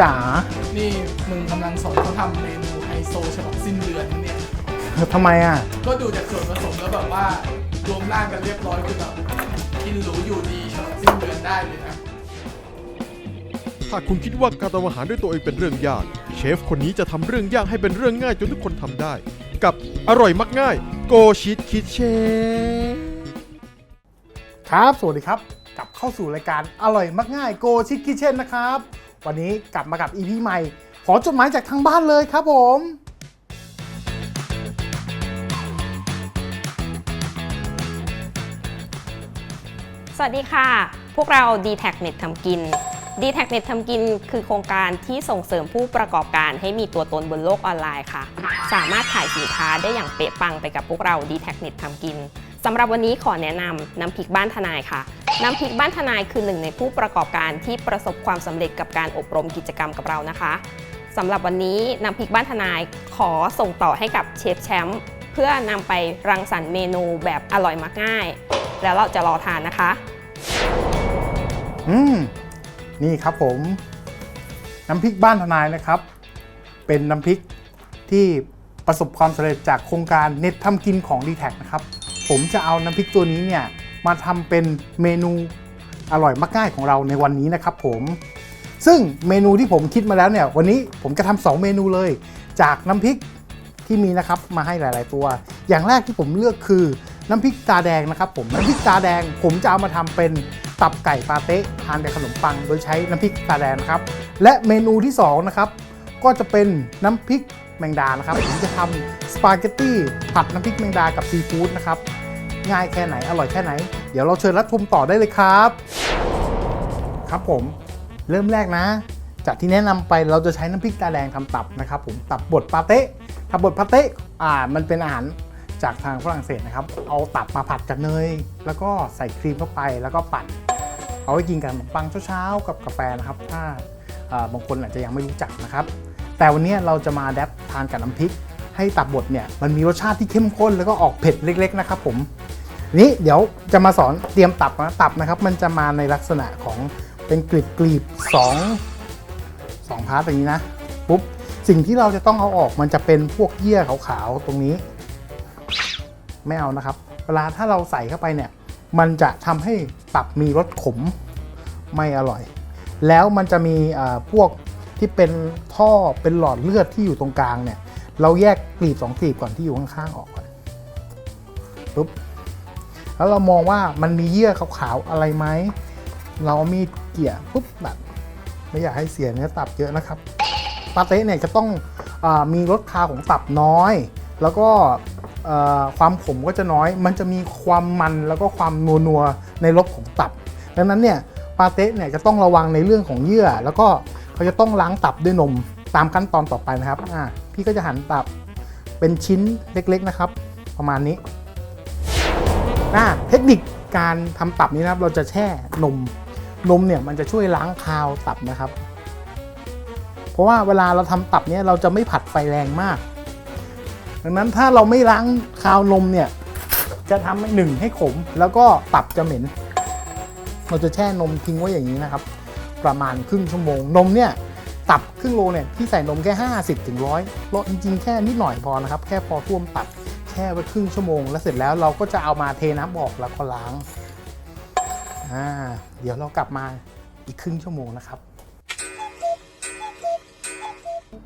จ๋า นี่มึงกำลังสอนเขาทำเมนูไฮโซฉบับสิ้นเดือนนะเนี่ย ทำไมอะ ก็ดูจากส่วนผสมแล้วแบบว่ารวมร่างกันเรียบร้อยคือแบบกินหรูอยู่ดีฉบับสิ้นเดือนได้เลยนะ ถ้าคุณคิดว่าการทำอาหารด้วยตัวเองเป็นเรื่องยาก เชฟคนนี้จะทำเรื่องยากให้เป็นเรื่องง่ายจนทุกคนทำได้ กับอร่อยมักง่าย โกชิตคิดเชฟ ครับ สวัสดีครับ กลับเข้าสู่รายการอร่อยมักง่ายโกชิคกิเช่นนะครับ วันนี้กลับมากับ EP ใหม่ ขอจดหมายจากทางบ้านเลยครับผมสวัสดีค่ะ พวกเรา d t a c Net ทำกิน d t a c Net ทำกินคือโครงการที่ส่งเสริมผู้ประกอบการให้มีตัวตนบนโลกออนไลน์ค่ะ สามารถขายสินค้าได้อย่างเป๊ะปังไปกับพวกเรา d t a c Net ทำกิน สำหรับวันนี้ขอแนะนำน้ำพริกบ้านทนายค่ะ น้ำพริกบ้านทนายคือหนึ่งในผู้ประกอบการที่ประสบความสำเร็จกับการอบรมกิจกรรมกับเรานะคะสำหรับวันนี้น้ำพริกบ้านทนายขอส่งต่อให้กับเชฟแชมป์เพื่อนำไปรังสรรค์เมนูแบบอร่อยมักง่าย แล้วเราจะรอทานนะคะ อืมนี่ครับผม น้ำพริกบ้านทนายนะครับ เป็นน้ำพริกที่ประสบความสำเร็จจากโครงการเน็ตทำกินของ d t แทนะครับ ผมจะเอาน้ำพริกตัวนี้เนี่ยมาทำเป็นเมนูอร่อยมักง่ายของเราในวันนี้นะครับผมซึ่งเมนูที่ผมคิดมาแล้วเนี่ยวันนี้ผมจะทำสองเมนูเลย จากน้ำพริกที่มีนะครับมาให้หลาย ๆ ตัว อย่างแรกที่ผมเลือกคือน้ำพริกตาแดงนะครับผมน้ำพริกตาแดงผมจะเอามาทำเป็นตับไก่ปาเต๊ะทานกับขนมปัง โดยใช้น้ำพริกตาแดงนะครับ และเมนูที่สองนะครับก็จะเป็นน้ำพริก แมงดานะครับผมจะทำสปาเกตตี้ผัดน้ำพริกแมงดากับซีฟู้ดนะครับง่ายแค่ไหนอร่อยแค่ไหน เดี๋ยวเราเชิญรับชมต่อได้เลยครับ ครับผมเริ่มแรกนะ จากที่แนะนำไปเราจะใช้น้ำพริกตาแดงทำตับนะครับผมตับบดปาเต้ตับบดปาเต้อ่ามันเป็นอาหารจากทางฝรั่งเศสนะครับ เอาตับมาผัดกับเนย แล้วก็ใส่ครีมเข้าไปแล้วก็ปั่น เอาไว้กินกับขนมปังเช้าๆกับกาแฟนะครับ ถ้าอ่าบางคนอาจจะยังไม่รู้จักนะครับ แต่วันนี้เราจะมาแดปทานกับน้ำพริก ให้ตับบดเนี่ยมันมีรสชาติที่เข้มข้นแล้วก็ออกเผ็ดเล็ก ๆ นะครับผมนี้เดี๋ยวจะมาสอนเตรียมตับนะตับนะครับ มันจะมาในลักษณะของเป็นกลีบกลีบสองสองพาร์ทอย่างนี้นะปุ๊บสิ่งที่เราจะต้องเอาออกมันจะเป็นพวกเยื่อขาวๆตรงนี้ ไม่เอานะครับ เวลาถ้าเราใส่เข้าไปเนี่ย มันจะทำให้ตับมีรสขมไม่อร่อย แล้วมันจะมีอ่าพวก ที่เป็นท่อเป็นหลอดเลือดที่อยู่ตรงกลางเนี่ย เราแยกกลีบสองกลีบก่อนที่อยู่ข้างๆออกก่อนปุ๊บแล้วเรามองว่ามันมีเยื่อขาวๆอะไรไหมเราเอามีดเกี่ยปุ๊บแบบไม่อยากให้เสียเนื้อตับเยอะนะครับปาเต้เนี่ยจะต้องอมีรสคาของตับน้อย แล้วก็ความขมก็จะน้อย มันจะมีความมันแล้วก็ความนัวนัวๆในรสของตับ ดังนั้นเนี่ยปาเต้เนี่ยจะต้องระวังในเรื่องของเยื่อแล้วก็ เขาจะต้องล้างตับด้วยนมตามขั้นตอนต่อไปนะครับอ่าพี่ก็จะหั่นตับเป็นชิ้นเล็กๆนะครับ ประมาณนี้อ่าเทคนิคการทำตับนี้นะครับ เราจะแช่นม นมเนี่ยมันจะช่วยล้างคาวตับนะครับ เพราะว่าเวลาเราทำตับเนี่ยเราจะไม่ผัดไฟแรงมาก ดังนั้นถ้าเราไม่ล้างคาวนมเนี่ยจะทำให้หนึ่งให้ขม แล้วก็ตับจะเหม็น เราจะแช่นมทิ้งไว้อย่างนี้นะครับ ประมาณครึ่งชั่วโมง นมเนี่ยตับครึ่งโลเนี่ยที่ใส่นมแค่ 50ถึงร้อยลดจริงๆแค่นิดหน่อยพอนะครับ แค่พอท่วมตับแช่ไว้ครึ่งชั่วโมง แล้วเสร็จแล้วเราก็จะเอามาเทน้ำออกแล้วก็ล้างอ่าเดี๋ยวเรากลับมาอีกครึ่งชั่วโมงนะครับ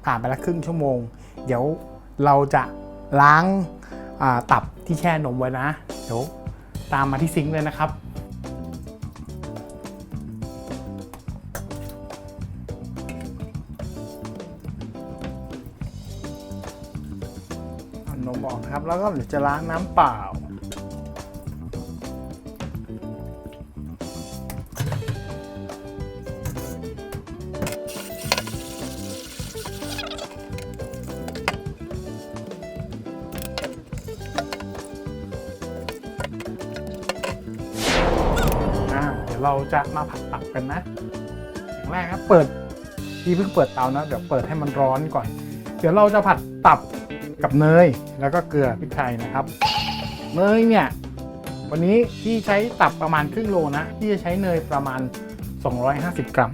ผ่านไปแล้วครึ่งชั่วโมง เดี๋ยวเราจะล้างตับที่แช่นมไว้นะ เดี๋ยวตามมาที่ซิงค์เลยนะครับ แล้วก็เดี๋ยวจะล้างน้ำเปล่า อ่า เดี๋ยวเราจะมาผัดตับกันนะ อย่างแรกครับเปิดพี่เพิ่งเปิดเตานะ เดี๋ยวเปิดให้มันร้อนก่อน เดี๋ยวเราจะผัด กับเนยแล้วก็เกลือพริกไทยนะครับ เนยเนี่ยวันนี้พี่ใช้ตับประมาณครึ่งโลนะพี่จะใช้เนยประมาณ 250 กรัม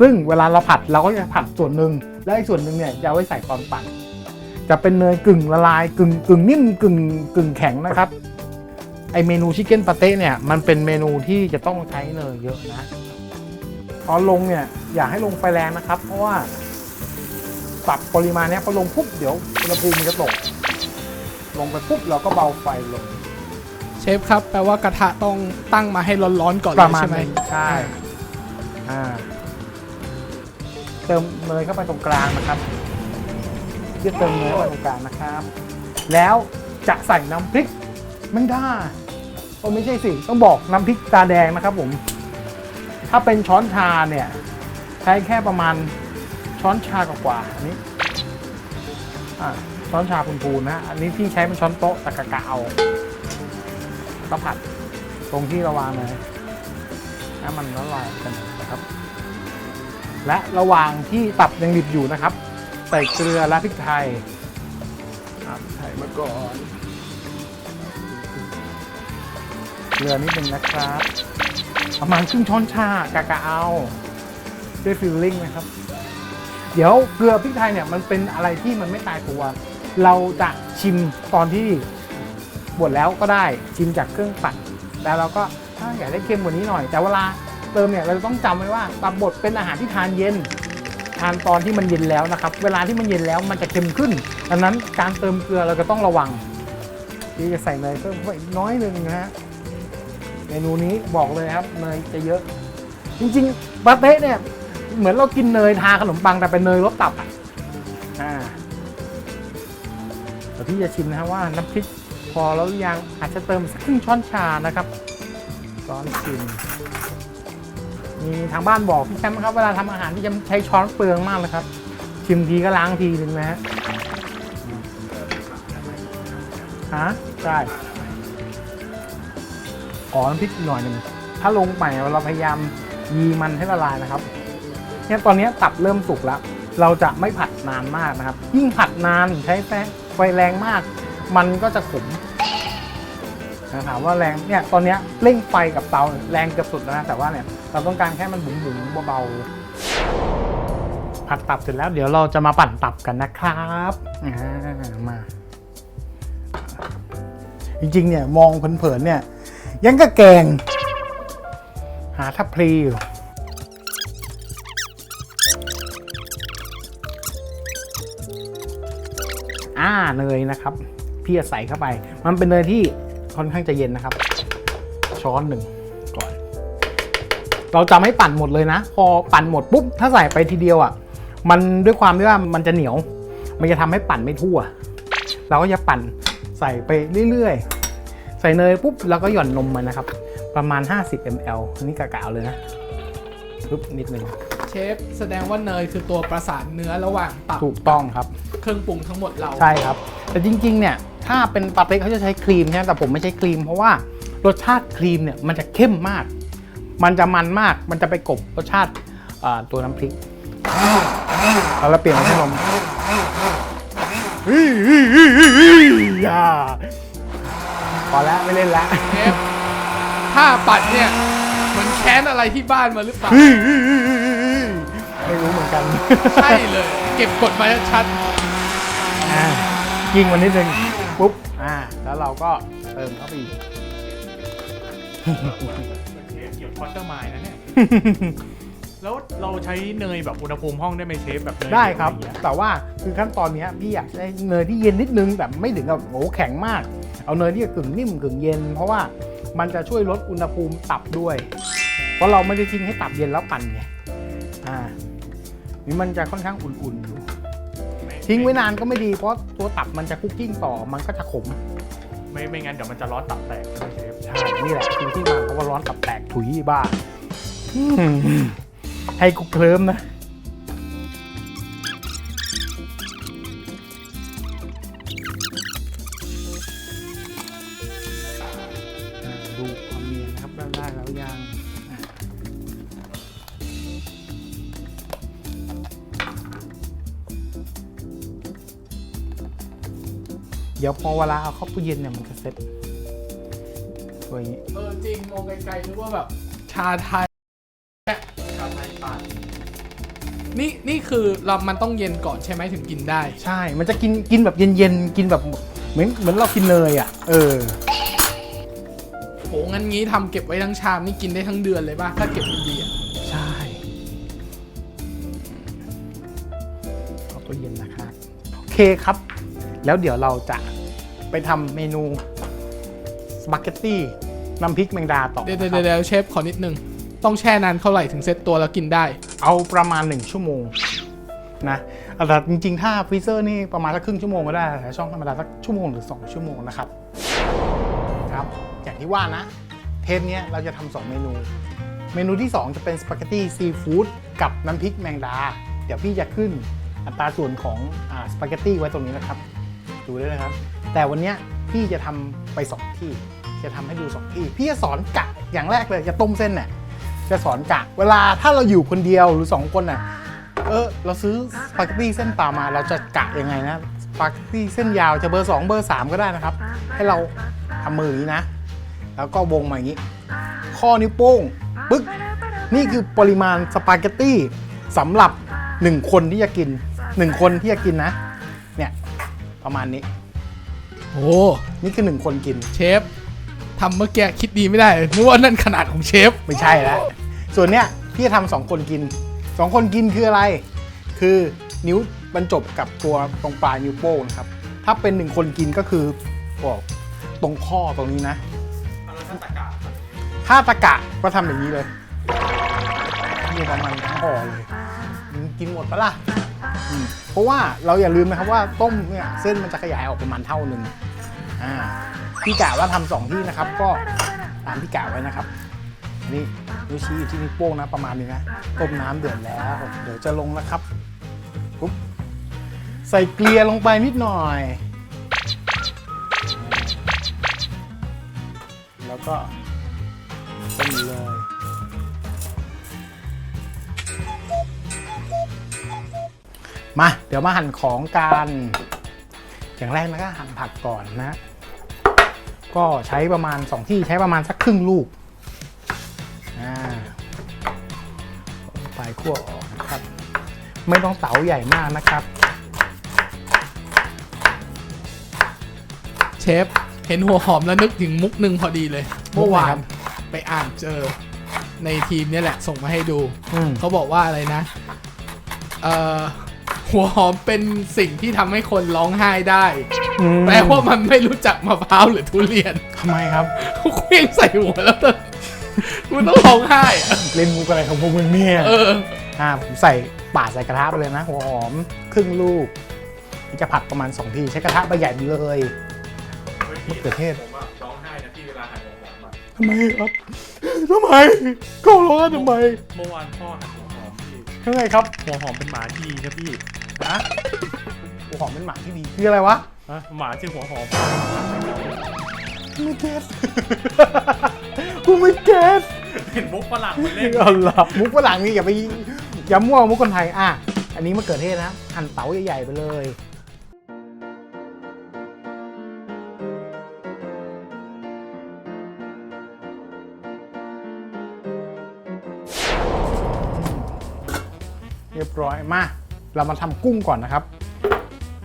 ซึ่งเวลาเราผัดเราก็จะผัดส่วนหนึ่งและอีกส่วนหนึ่งเนี่ยจะเอาไว้ใส่ตอนปั่นจะเป็นเนยกึ่งละลายกึ่งกึ่งนิ่มกึ่งกึ่งแข็งนะครับไอเมนูชิคเก้นปาเต้เนี่ยมันเป็นเมนูที่จะต้องใช้เนยเยอะนะตอนลงเนี่ยอย่าให้ลงไฟแรงนะครับ เพราะว่า ปรับปริมาณเนี้ยพอลงปุ๊บเดี๋ยวอุณหภูมิมันจะตก ลงไปปุ๊บเราก็เบาไฟลงเชฟครับ แปลว่ากระทะต้องตั้งมาให้ร้อนๆก่อนเลประยมาณใช่ไหมนั้นใช่อ่าเติมเนยเข้าไปตรงกลางนะครับเพื่อเติมเนยเข้าไปตรงกลางนะครับ แล้วจะใส่น้ำพริกไม่ได้โอ้ไม่ใช่สิ ต้องบอกน้ำพริกตาแดงนะครับผม ถ้าเป็นช้อนชาเนี่ย ใช้แค่ประมาณ ช้อนชากว่าอันนี้อ่าช้อนชาพูนๆนะอันนี้ที่ใช้เป็นช้อนโต๊ะตะกะกะเอาก็ผัดตรงที่เระวางเลยให้มันละลายกันนะครับ และระหว่างที่ตับยังดิบอยู่นะครับ ใส่เกลือและพริกไทยอ่าพริกไทยมาก่อนเกลือนิดนึงนะครับ ประมาณครึ่งช้อนชากะกะเอาด้วยฟิลลิ่งนะครับ เดี๋ยวเกลือพริกไทยเนี่ยมันเป็นอะไรที่มันไม่ตายตัว เราจะชิมตอนที่บดแล้วก็ได้ชิมจากเครื่องปั่นแล้วเราก็ถ้าอยากได้เค็มกว่านี้หน่อย แต่เวลาเติมเนี่ยเราจะต้องจำไว้ว่าตับบดเป็นอาหารที่ทานเย็น ทานตอนที่มันเย็นแล้วนะครับ เวลาที่มันเย็นแล้วมันจะเค็มขึ้น ดังนั้นการเติมเกลือเราจะต้องระวังที่จะใส่เนยเพิ่มเข้าไปอีกน้อยหนึ่งนะฮะเมนูนี้บอกเลยครับเนยจะเยอะ จริงๆปาเต้เนี่ย เหมือนเรากินเนยทาขนมปังแต่เป็นเนยรสตับอะอ่าเดี๋ยวพี่จะชิมนะฮะว่าน้ำพริกพอแล้วหรือยังอาจจะเติมสักครึ่งช้อนชานะครับช้อนชิมมีทางบ้านบอกพี่แชมป์ครับเวลาทำอาหารพี่แชมป์ใช้ช้อนเปลืองมากเลยครับ ชิมทีก็ล้างทีหนึ่งนะฮะฮะใช่ขอน้ำพริกอีกหน่อยหนึ่งถ้าลงไปเราพยายามยีมันให้ละลายนะครับ เนี่ยตอนนี้ตับเริ่มสุกแล้ว เราจะไม่ผัดนานมากนะครับ ยิ่งผัดนานใช้แฟไฟแรงมาก มันก็จะขมนะถามว่าแรงเนี่ยตอนนี้เร่งไฟกับเตาแรงเกือบสุดแล้วนะแต่ว่าเนี่ยเราต้องการแค่มันบุ๋มๆเบาๆผัดตับเสร็จแล้วเดี๋ยวเราจะมาปั่นตับกันนะครับมา จริงๆเนี่ยมองเผินๆเนี่ย ยังก็แกง หาทับพลีอยู่าเนยนะครับพี่จะใส่เข้าไป มันเป็นเนยที่ค่อนข้างจะเย็นนะครับ ช้อนหนึ่งก่อน เราจะไม่ปั่นหมดเลยนะ พอปั่นหมดปุ๊บถ้าใส่ไปทีเดียวอะ มันด้วยความที่ว่ามันจะเหนียว มันจะทำให้ปั่นไม่ทั่ว เราก็จะปั่นใส่ไปเรื่อยๆ ใส่เนยปุ๊บแล้วก็หย่อนนมมันนะครับ ประมาณ 50 ml อันนี้กะๆเลยนะปุ๊บนิดนึง เชฟแสดงว่าเนยคือตัวประสานเนื้อระหว่างตับถูกต้องครับ เครื่องปรุงทั้งหมดเราใช่ครับ แต่จริงๆเนี่ยถ้าเป็นปาเต้เขาจะใช้ครีมใช่ไหมแต่ผมไม่ใช้ครีมเพราะว่ารสชาติครีมเนี่ยมันจะเข้มมาก มันจะมันมากมันจะไปกลบรสชาติอ่าตัวน้ำพริกเอาแล้วเปลี่ยนมาใช้นมเฮ้ยเฮ้ยเฮ้ยเฮ้ยเฮ้ยอย่าพอแล้วไม่เล่นละเชฟถ้าปัดเนี่ยเหมือนแค้นอะไรที่บ้านมาหรือเปล่า ไม่รู้เหมือนกัน ใช่เลย เก็บกดมาชัดอ่ายิงมันนิดนึงปุ๊บอ่าแล้วเราก็เติมเข้าไปอีก เชฟเหยียบคอสเตอร์ไมล์นะเนี่ย แล้วเราใช้เนยแบบอุณหภูมิห้องได้ไหมเชฟแบบเนยได้ครับเย็นอะไอย่างเงี้ยแต่ว่าคือขั้นตอนเนี้ยพี่อยากได้เนยที่เย็นนิดนึงแบบไม่ถึงกับโหแข็งมาก เอาเนยที่กึ่งนิ่มกึ่งเย็น เพราะว่ามันจะช่วยลดอุณหภูมิตับด้วย เพราะเราไม่ได้ทิ้งให้ตับเย็นแล้วปั่นไงอ่า นี่มันจะค่อนข้างอุ่นๆอยู่ไม่ทิ้งไว้นานก็ไม่ดีเพราะตัวตับมันจะคุกกิ้งต่อมันก็จะขมไม่ไม่งั้นเดี๋ยวมันจะร้อนตับแตกใช่ไหมเชฟใช่นี่แหละคือที่มาเพราะว่าร้อนตับแตกถุยบ้าอืมให้กูเคลิ้มนะ เดี๋ยวพอเวลาเอาเข้าตู้เย็นเนี่ยมันจะเซ็ตตัวอย่างนี้ๆเออจริงมองไกลๆนึกว่าแบบ ชาไทยชาไทยปั่นนี่นี่คือเรา มันต้องเย็นก่อนใช่ไหมถึงกินได้ ใช่ มันจะกินกินแบบเย็นๆ กินแบบเหมือนเหมือนเรากินเนยอะ เออ โห งั้นงี้ทำเก็บไว้ทั้งชามนี่กินได้ทั้งเดือนเลยป่ะ ถ้าเก็บดีๆอะใช่เอาตัวเย็นนะครับ โอเคครับ แล้วเดี๋ยวเราจะไปทำเมนูสปาเกตตี้น้ำพริกแมงดาต่อเดี๋ยวนะเดี๋ยวครับเดี๋ยวเชฟขอนิดนึง ต้องแช่นานเท่าไหร่ถึงเซ็ตตัวแล้วกินได้ เอาประมาณ 1 ชั่วโมงนะแต่จริงๆ ถ้าฟรีเซอร์นี่ประมาณสักครึ่งชั่วโมงก็ได้แต่ช่องธรรมดาสักชั่วโมงหรือ 2 ชั่วโมงนะครับครับ อย่างที่ว่านะ เทปเนี้ยเราจะทำสองเมนู เมนูที่ 2 จะเป็นสปาเกตตี้ซีฟู้ดกับน้ำพริกแมงดา เดี๋ยวพี่จะขึ้นอัตราส่วนของอาสปาเกตตี้ไว้ตรงนี้นะครับ ดูด้เลยครับ แต่วันนี้พี่จะทำไป2ที่ จะทำให้ดู2ที่ พี่จะสอนกะอย่างแรกเลยจะต้มเส้นเนี่ยจะสอนกะเวลาถ้าเราอยู่คนเดียวหรือ2คนน่ะเออเราซื้อสปาเกตตี้เส้นปล่ามาเราจะกะยังไงนะสปาเกตตี้เส้นยาวจะเบอร์ 2 เบอร์ 3 ก็ได้นะครับ ให้เราทำมืออย่างนี้นะ แล้วก็วงมาอย่างนี้ ข้อนิ้วโป้งปึ๊กนี่คือปริมาณสปาเกตตี้สำหรับ 1 คนที่จะกิน 1 คนที่จะกินนะ ประมาณนี้ โอ้นี่คือ1คนกิน เชฟทำเมื่อกี้คิดดีไม่ได้นึกว่านั่นขนาดของเชฟ ไม่ใช่แล้ว ส่วนเนี้ยพี่จะทำสองคนกินสองคนกินคืออะไร คือนิ้วบรรจบกับตัวตรงปลายนิ้วโป้งนะครับ ถ้าเป็นหนึ่งคนกินก็คือบอกตรงข้อตรงนี้นะ ถ้าตะกะก็ทำอย่างนี้เลยนี่ประมาณทั้งห่อเลยมึงกินหมดปะล่ะอืม เพราะว่าเราอย่าลืมนะครับว่าต้มเนี่ยเส้นมันจะขยายออกประมาณเท่าหนึ่งอ่าพี่กะว่าทำสองที่นะครับ ก็ตามพี่กะไว้นะครับนี่นิ้วชี้อยู่ที่นิ้วโป้งนะประมาณนี้นะต้มน้ำเดือดแล้ว เดี๋ยวจะลงแล้วครับปุ๊บใส่เกลียลงไปนิดหน่อย แล้วก็ มา เดี๋ยวมาหั่นของกัน อย่างแรกนะก็หั่นผักก่อนนะ ก็ใช้ประมาณ 2 ที่ใช้ประมาณสักครึ่งลูกอ่าปลายขั้วออกนะครับ ไม่ต้องเต๋าใหญ่มากนะครับ เชฟ เห็นหัวหอมแล้วนึกถึงมุกหนึ่งพอดีเลย เมื่อวานไปอ่านเจอในทีมเนี่ยแหละ ส่งมาให้ดูอืมเขาบอกว่าอะไรนะ เอ่อ หัวหอมเป็นสิ่งที่ทำให้คนร้องไห้ได้ อืมแปลว่ามันไม่รู้จักมะพร้าวหรือทุเรียนทำไมครับเขาเคว้งใส่หัวแล้วมันต้องร้องไห้อะเล่นมุกอะไรของพวกมึงเนี่ยเออ อ่าผมใส่ปาดใส่กระทะไปเลยนะ หัวหอมครึ่งลูกนี่จะผัดประมาณ 2 ที ใช้กระทะใบใหญ่ไปเลยมะเขือเทศผมว่าร้องไห้นะที่เวลาหั่นหัวหอมอะทำไมครับทำไมก็ร้องทำไม เมื่อวานพ่อหั่น หัวหอมพี่ยังไงครับหัวหอมเป็นหมาที่ครับพี่นะหัวหอมเป็นหมาที่ดีคืออะไรวะฮะหมาชื่อหัวหอมไม่เก็ตกูไม่เก็ตเห็นมุกฝรั่งมันเล่นเอาล่ะมุกฝรั่งนี่อย่าไปอย่ามั่วมุกคนไทยอะอันนี้มะเขือเทศนะหั่นเต๋าใหญ่ๆไปเลย เรียบร้อยมา เรามาทำกุ้งก่อนนะครับ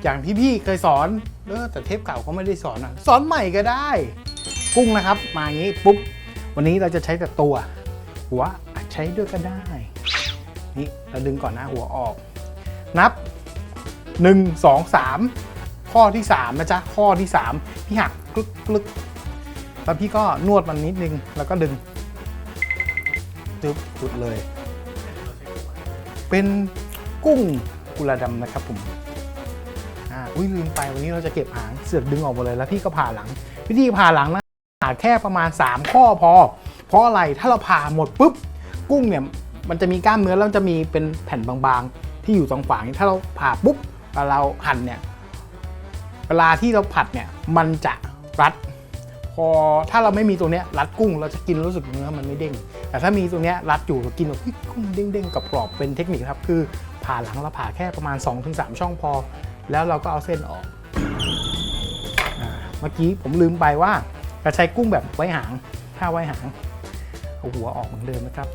อย่างที่พี่เคยสอนเออแต่เทปเก่าเขาไม่ได้สอนอะสอนใหม่ก็ได้ กุ้งนะครับ มาอย่างนี้ปุ๊บวันนี้เราจะใช้แต่ตัว หัวอาจใช้ด้วยก็ได้ นี่เราดึงก่อนนะหัวออก นับ 1 2 3 ข้อที่ 3 นะจ๊ะ ข้อที่ 3 พี่หักกลึกกลึกแล้วพี่ก็นวดมันนิดนึงแล้วก็ดึงตึ๊บสุดเลย เป็นกุ้งกุลาดำนะครับผมอ่าอุ้ยลืมไปวันนี้เราจะเก็บหางเสือกดึงออกหมดเลยแล้วพี่ก็ผ่าหลัง วิธีผ่าหลังนะผ่าแค่ประมาณ 3 ข้อพอ เพราะอะไรถ้าเราผ่าหมดปุ๊บกุ้งเนี่ยมันจะมีกล้ามเนื้อแล้วจะมีเป็นแผ่นบางๆ ที่อยู่ตรงฝาถ้าเราผ่าปุ๊บเวลาเราหั่นเนี่ยเวลาที่เราผัดเนี่ยมันจะรัด พอถ้าเราไม่มีตัวเนี้ยรัดกุ้งเราจะกินรู้สึกเนื้อมันไม่เด้ง แต่ถ้ามีตัวเนี้ยรัดอยู่เรากินแบบกุ้งเด้งๆกับกรอบเป็นเทคนิคครับคือผ่าหลังเราผ่าแค่ประมาณ 2-3 ช่องพอ แล้วเราก็เอาเส้นออกเมื่อกี้ผมลืมไปว่าจะใช้กุ้งแบบไว้หางถ้าไว้หางเอาหัวออกเหมือนเดิมนะครับ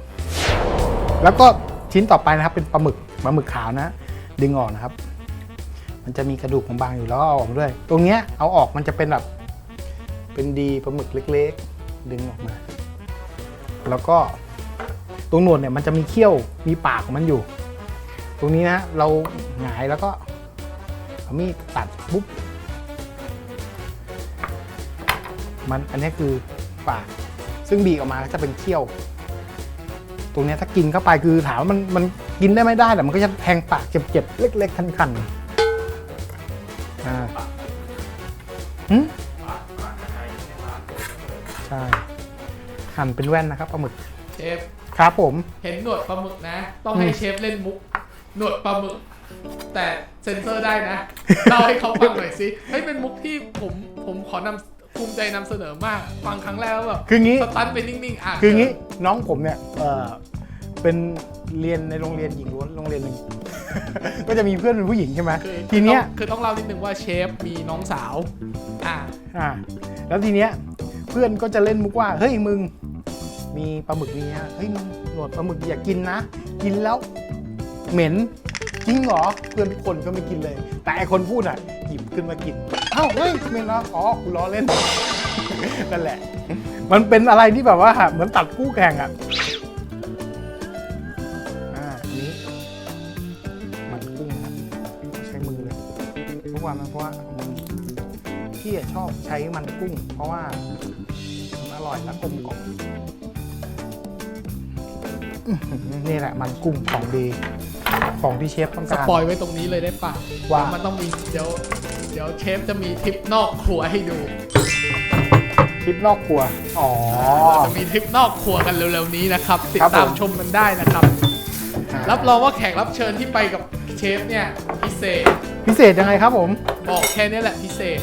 แล้วก็ชิ้นต่อไปนะครับเป็นปลาหมึกปลาหมึกขาวนะ ดึงออกนะครับ มันจะมีกระดูกบางๆอยู่แล้วเอาออกด้วย ตรงเนี้ยเอาออกมันจะเป็นแบบ เป็นดีปลาหมึกเล็กๆ ดึงออกมา แล้วก็ตรงหนวดเนี่ยมันจะมีเขี้ยวมีปากของมันอยู่ ตรงนี้นะเราหงายแล้วก็เอามีดตัดปุ๊บมันอันนี้คือปาก ซึ่งบีบออกมาก็จะเป็นเขี้ยว ตรงเนี้ยถ้ากินเข้าไปคือถามว่ามันมันกินได้ไม่ได้แต่มันก็จะแทงปากเจ็บๆเล็ก ๆ คันๆอ่าหึ ใช่หั่นเป็นแว่นนะครับปลาหมึกเชฟครับผม เห็นหนวดปลาหมึกนะ ต้องให้เชฟเล่นมุกหนวดปลาหมึก แต่เซ็นเซอร์ได้นะเล่าให้เขาฟังหน่อยสิเฮ้ยเป็นมุกที่ผมผมขอนำภูมิใจนำเสนอมาก ฟังครั้งแรกแล้วแบบคืองี้สตันไปนิ่งๆอะคืองี้น้องผมเนี่ยเออเป็นเรียนในโรงเรียนหญิงล้วนโรงเรียนหนึ่งก็จะมีเพื่อนเป็นผู้หญิงใช่ไหมคือทีเนี้ยคือต้องเล่านิดนึงว่าเชฟมีน้องสาวอ่าอ่าแล้วทีเนี้ย เพื่อนก็จะเล่นมุกว่า เฮ้ยมึง มีปลาหมึกนี่ฮะเฮ้ยมึงหนวดปลาหมึกอย่ากินนะ กินแล้วเหม็นจริงเหรอเพื่อนทุกคนก็ไม่กินเลย แต่ไอคนพูดอะหยิบขึ้นมากินเอ้าเฮ้ยเหม็นเหรออ๋อกูล้อเล่นนั่นแหละ มันเป็นอะไรที่แบบว่าเหมือนตัดคู่แข่งอะอ่าอันนี้มันกุ้งนะใช้มือเลยเพราะว่ามันเพราะว่า พี่อะชอบใช้มันกุ้ง เพราะว่ามันอร่อยและกลมกล่อมอื้อหือนี่แหละมันกุ้งของดี ของที่เชฟต้องสการ ปอยไว้ตรงนี้เลยได้ปะว่ามันต้องมีเดี๋ยวเดี๋ยวเชฟจะมีทริปนอกครัวให้ดูคลิปนอกครัว อ๋อ เราจะมีทริปนอกครัวกันเร็วๆนี้นะครับ ติดครับผม ตามชมกันได้นะครับ รับรองว่าแขกรับเชิญที่ไปกับเชฟเนี่ยพิเศษ พิเศษยังไงครับผม บอกแค่นี้แหละพิเศษ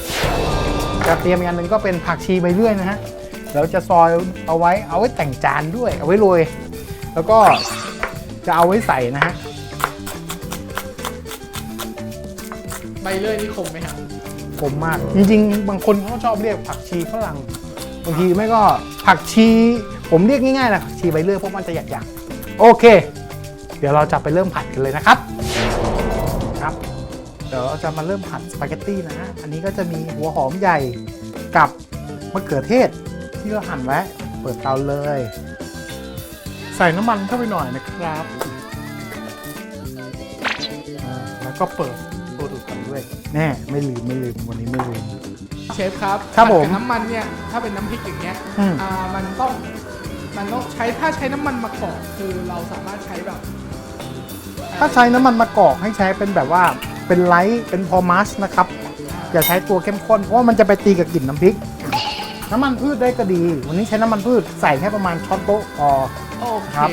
จะเตรียมอีกอันหนึ่งก็เป็นผักชีใบเลื่อยนะฮะแล้วจะซอยเอาไว้เอาไว้แต่งจานด้วย เอาไว้โรยแล้วก็จะเอาไว้ใส่นะฮะใบเลื่อยนี่คมไหมครับผมมาก จริงๆ บางคนเขาชอบเรียกผักชีฝรั่งบางทีไม่ก็ผักชี ผมเรียกง่ายๆนะผักชีใบเลื่อยเพราะมันจะหยักๆโอเค เดี๋ยวเราจะไปเริ่มผัดกันเลยนะครับครับเดี๋ยวเราจะมาเริ่มผัดสปาเกตตี้นะฮะอันนี้ก็จะมีหัวหอมใหญ่กับมะเขือเทศที่เราหั่นไว้ เปิดเตาเลย ใส่น้ำมันเข้าไปหน่อยนะครับอ่าแล้วก็เปิดตัวดูดกันด้วย แน่ไม่ลืมไม่ลืมวันนี้ไม่ลืม เชฟครับครับผมผัดกับน้ำมันเนี่ยถ้าเป็นน้ำพริกอย่างเงี้ยอืม อ่ามันต้องมันต้องใช้ถ้าใช้น้ำมันมะกอกคือเราสามารถใช้แบบถ้าใช้น้ำมันมะกอกให้ใช้เป็นแบบว่า เป็นไลท์เป็นพอมัสนะครับ อย่าใช้ตัวเข้มข้นเพราะว่ามันจะไปตีกับกลิ่นน้ำพริก น้ำมันพืชได้ก็ดี วันนี้ใช้น้ำมันพืชใส่แค่ประมาณช้อนโต๊ะพอโอเคครับ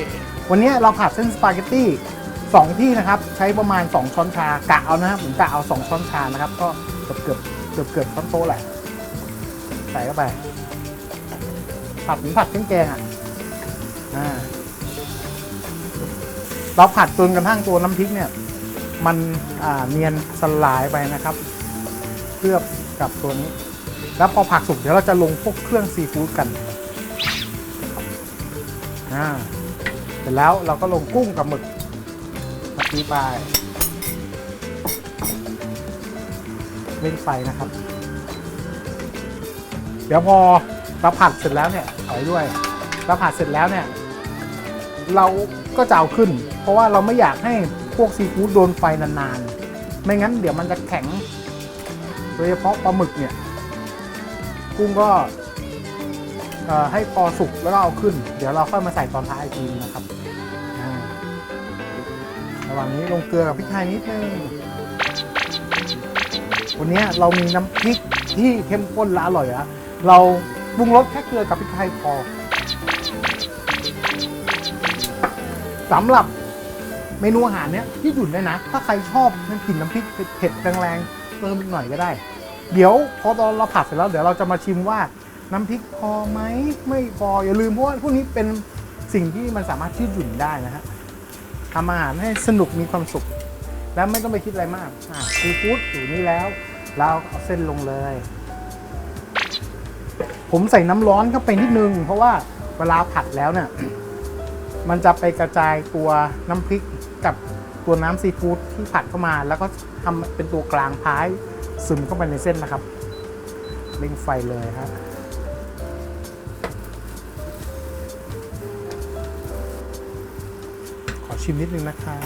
วันนี้เราผัดเส้นสปาเกตตี้สองที่นะครับ ใช้ประมาณ 2 ช้อนชากะเอานะครับผมกะเอา 2 ช้อนชานะครับ ก็เกือบเกือบเกือบเกือบช้อนโต๊ะแหละใส่เข้าไป ผัดเหมือนผัดเครื่องแกงอะอ่าเราผัดจนกระทั่งตัวน้ำพริกเนี่ย มันเนียนสลายไปนะครับเคลือบกับตัวนี้ แล้วพอผักสุกเดี๋ยวเราจะลงพวกเครื่องซีฟู้ดกันอ่าเสร็จแล้วเราก็ลงกุ้งกับหมึกผัดนี้ไปเล่นไฟนะครับ เดี๋ยวพอเราผัดเสร็จแล้วเนี่ยถอยด้วยเราผัดเสร็จแล้วเนี่ย เราก็จะเอาขึ้น เพราะว่าเราไม่อยากให้ วกซีฟู้ดโดนไฟนานๆ ไม่งั้นเดี๋ยวมันจะแข็ง โดยเฉพาะปลาหมึกเนี่ย กุ้งก็ให้พอสุกแล้วก็เอาขึ้น เดี๋ยวเราค่อยมาใส่ตอนท้ายอีกทีนะครับระหว่างนี้ลงเกลือกับพริกไทยนิดนึงวันนี้เรามีน้ำพริกที่เข้มข้นและอร่อยแล้วเราปรุงรสแค่เกลือกับพริกไทยพอสำหรับ เมนูอาหารเนี้ยที่หยุ่นได้นะ ถ้าใครชอบน้ำกลิ่นน้ำพริกเผ็ดแรงๆเติมอีกหน่อยก็ได้ เดี๋ยวพอตอนเราผัดเสร็จแล้วเดี๋ยวเราจะมาชิมว่าน้ำพริกพอไหมไม่พออย่าลืมเพราะว่าพวกนี้เป็นสิ่งที่มันสามารถยืดหยุ่นได้นะฮะทำอาหารให้สนุกมีความสุข แล้วไม่ต้องไปคิดอะไรมากอะซีฟู้ดอยู่นี่แล้ว เราเอาเส้นลงเลย ผมใส่น้ำร้อนเข้าไปนิดนึง เพราะว่าเวลาผัดแล้วเนี่ยมันจะไปกระจายตัวน้ำพริก กับตัวน้ำซีฟู้ดที่ผัดเข้ามา แล้วก็ทำเป็นตัวกลางพายซึมเข้าไปในเส้นนะครับเร่งไฟเลยครับขอชิมนิดนึงนะคะ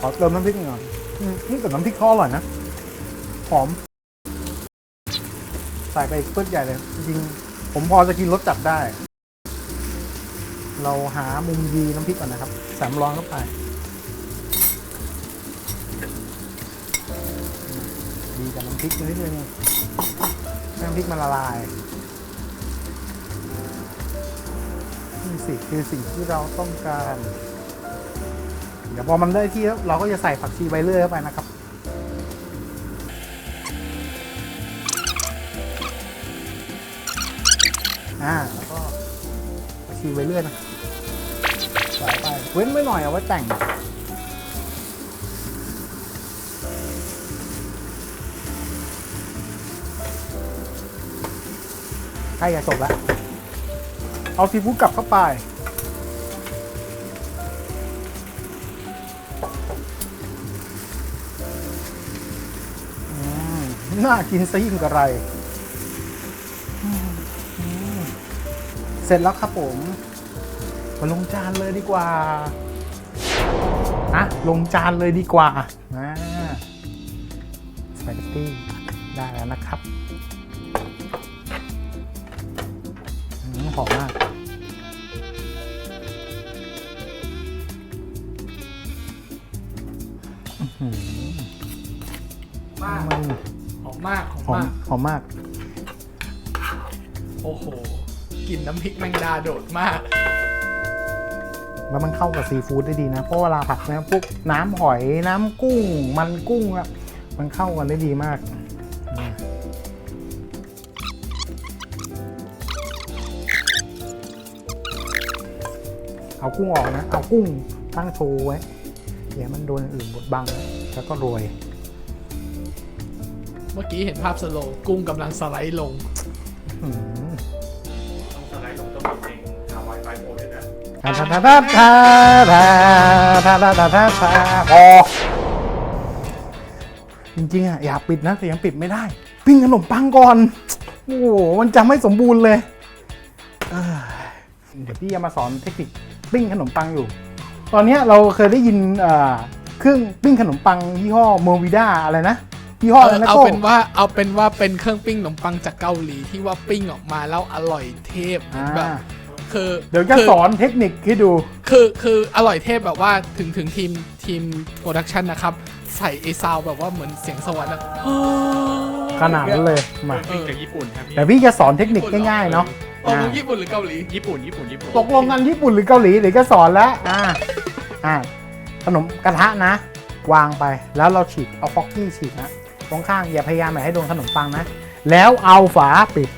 ขอเติมน้ำพริกหน่อยนี่กับน้ำพริกเขาอร่อยนะ หอม ใส่ไปอีกปื้ดใหญ่เลย จริง ผมพอจะกินรสจัดได้ เราหามุมดีน้ำพริกก่อนนะครับแสามร้อนเข้าไปดีกับน้ำพริกนิดนึงให้น้ำพริกมันละลายนี่สิคือสิ่งที่เราต้องการ เดี๋ยวพอมันได้ที่แล้วเราก็จะใส่ผักชีใบเลื่อยเข้าไปนะครับ อ่าแล้วก็ผักชีใบเลื่อยนะใส่ไปเว้นไว้หน่อยเอาไว้แต่งใกล้จะจบแล้ว เอาซีฟู้ดกลับเข้าไป น่ากินซะยิ่งกว่าไร เสร็จแล้วครับผมมาลงจานเลยดีกว่าอะลงจานเลยดีกว่านะสปาเกตตี้ได้แล้วนะครับอืมหอมมากอื้อหือมากมันหอมมากหอมหอมมาก หอมมาก โอ้โห กลิ่นน้ำพริกแมงดาโดดมาก แล้วมันเข้ากับซีฟู้ดได้ดีนะ เพราะเวลาผัดนะพวกน้ำหอยน้ำกุ้ง มันกุ้งอะมันเข้ากันได้ดีมากอืมเอากุ้งออกนะ เอากุ้งตั้งโชว์ไว้ เดี๋ยวมันโดนอย่างอื่นบดบัง แล้วก็โรย เมื่อกี้เห็นภาพสโลว์กุ้งกำลังสไลด์ลงอืมต้อง พอจริงๆอะอยากปิดนะแต่ยังปิดไม่ได้ ปิ้งขนมปังก่อน โอ้โหมันจะไม่สมบูรณ์เลยเอ้ยเดี๋ยวพี่จะมาสอนเทคนิคปิ้งขนมปังอยู่ ตอนเนี้ยเราเคยได้ยินเอ่อเครื่องปิ้งขนมปังยี่ห้อเมอร์วิด้าอะไรนะยี่ห้อเออะไรอนะเอาโก้เป็นว่าเอาเป็นว่าเป็นเครื่องปิ้งขนมปังจากเกาหลีที่ว่าปิ้งออกมาแล้วอร่อยเทพอ่าแบบ คือเดี๋ยวจะคือสอนเทคนิคให้ดู คือคืออร่อยเทพแบบว่าถึงถึงทีมทีมโปรดักชันนะครับ ใส่ไอซาวแบบว่าเหมือนเสียงสวรรค์อะขนาดนั้นเลยมาปิ้งจากญี่ปุ่นครับพี่แต่พี่จะสอนเทคนิคง่ายๆเนาะโอ้มึงญี่ปุ่นหรือเกาหลี ญี่ปุ่นญี่ปุ่นญี่ปุ่นตกลงกันญี่ปุ่นหรือเกาหลีเดี๋ยวจะสอนแล้วอ่าอ่าขนมกระทะนะ วางไปแล้วเราฉีกเอาฟอกกี้ฉีกนะตรงข้างอย่าพยายามอย่าให้โดนขนมปังนะ แล้วเอาฝาปิด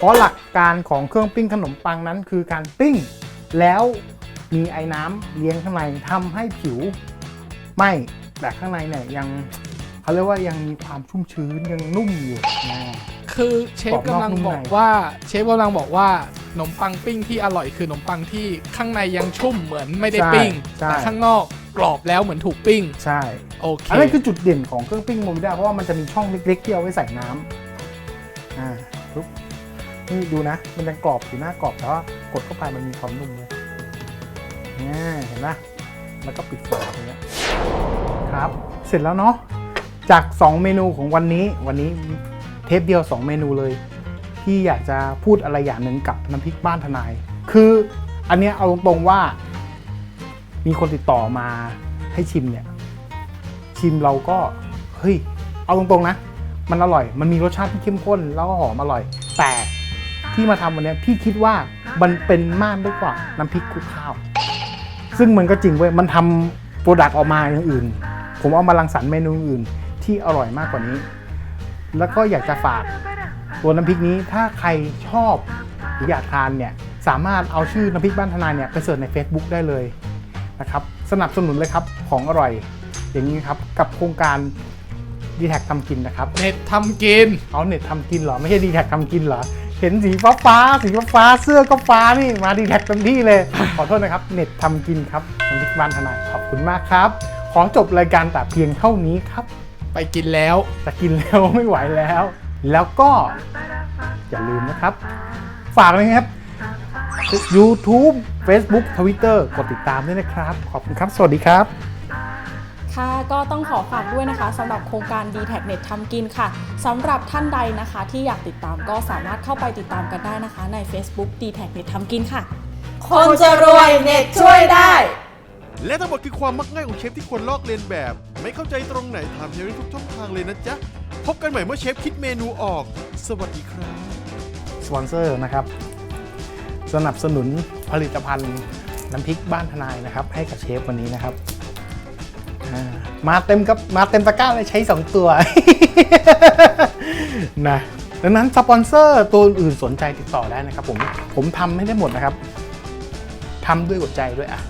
เพราะหลักการของเครื่องปิ้งขนมปังนั้นคือการปิ้ง แล้วมีไอ้น้ำเลี้ยงข้างในทำให้ผิวไหม้แต่ข้างในเนี่ยยังเขาเรียกว่ายังมีความชุ่มชื้นยังนุ่มอยู่นะคือเชฟกรอบนอกกำลังนุ่มบอกในว่าเชฟกำลังบอกว่าขนมปังปิ้งที่อร่อยคือขนมปังที่ข้างในยังชุ่มเหมือนไม่ได้ใช่ปิ้งใช่แต่ข้างนอกกรอบแล้วเหมือนถูกปิ้ง ใช่โอเคอันนั้นคือจุดเด่นของเครื่องปิ้งโมบิด้าเพราะว่ามันจะมีช่องเล็กๆที่เอาไว้ใส่น้ำอ่าปุ๊บ นี่ดูนะ มันยังกรอบอยู่หน้ากรอบแต่ว่ากดเข้าไปมันมีความนุ่มเลยนี่เห็นไหมแล้วก็ปิดฝาอย่างเงี้ยครับ เสร็จแล้วเนาะจาก 2 เมนูของวันนี้ วันนี้เทปเดียว 2 เมนูเลย ที่อยากจะพูดอะไรอย่างหนึ่งกับน้ำพริกบ้านทนาย คืออันเนี้ยเอาตรงๆว่า มีคนติดต่อมาให้ชิมเนี่ย ชิมเราก็ เฮ้ย เอาตรงๆนะ มันอร่อย มันมีรสชาติที่เข้มข้นแล้วก็หอมอร่อย แต่ ที่มาทำวันเนี้ยพี่คิดว่ามันเป็นมากด้วยกว่าน้ำพริกคลุกข้าว ซึ่งมันก็จริงเว้ยมันทำโปรดักต์ออกมาอย่างอื่น ผมเอามารังสรรค์เมนูอื่นที่อร่อยมากกว่านี้ แล้วก็อยากจะฝากตัวน้ำพริกนี้ถ้าใครชอบหรืออยากทานเนี่ยสามารถเอาชื่อน้ำพริกบ้านทนายเนี่ยไปเสิร์ชใน Facebook ได้เลยนะครับสนับสนุนเลยครับของอร่อยอย่างนี้ครับกับโครงการดีแท็กทำกินนะครับ เน็ตทำกิน เอาเน็ตทำกินเหรอ ไม่ใช่ดีแท็กทำกินเหรอ เห็นสีฟ้าฟ้าๆสีฟ้าฟ้าๆเสื้อก็ฟ้านี่มาดีแท็กเต็มที่เลย ขอโทษนะครับ เน็ตทำกินครับน้ำพริกบ้านทนายขอบคุณมากครับ ขอจบรายการแต่เพียงเท่านี้ครับ ไปกินแล้วจะกินแล้วไม่ไหวแล้ว แล้วก็อย่าลืมนะครับ ฝากเลยครับ YouTube Facebook Twitter กดติดตามด้วยนะครับ ขอบคุณครับ สวัสดีครับ ค่ะก็ต้องขอฝากด้วยนะคะสำหรับโครงการ d t แท Net ทำกินค่ะสำหรับท่านใดนะคะที่อยากติดตามก็สามารถเข้าไปติดตามกันได้นะคะ ใน Facebook d t แท Net ทำกินค่ะ คนจะรวยเน็ตช่วยได้ และทั้งหมดคือความมักง่ายของเชฟที่ควรลอกเลียนแบบ ไม่เข้าใจตรงไหนถามเชฟได้ทุกช่องทางเลยนะจ๊ะ พบกันใหม่เมื่อเชฟคิดเมนูออก สวัสดีครับ สปอนเซอร์นะครับ สนับสนุนผลิตภัณฑ์น้ำพริกบ้านทนายนะครับ ให้กับเชฟวันนี้นะครับอ่า มาเต็มกับมาเต็มตะกร้าเลยใช้ 2 ตัวนะดังนั้นสปอนเซอร์ตัวอื่นสนใจติดต่อได้นะครับผมผมทำไม่ได้หมดนะครับทำด้วยหัวใจด้วยอะ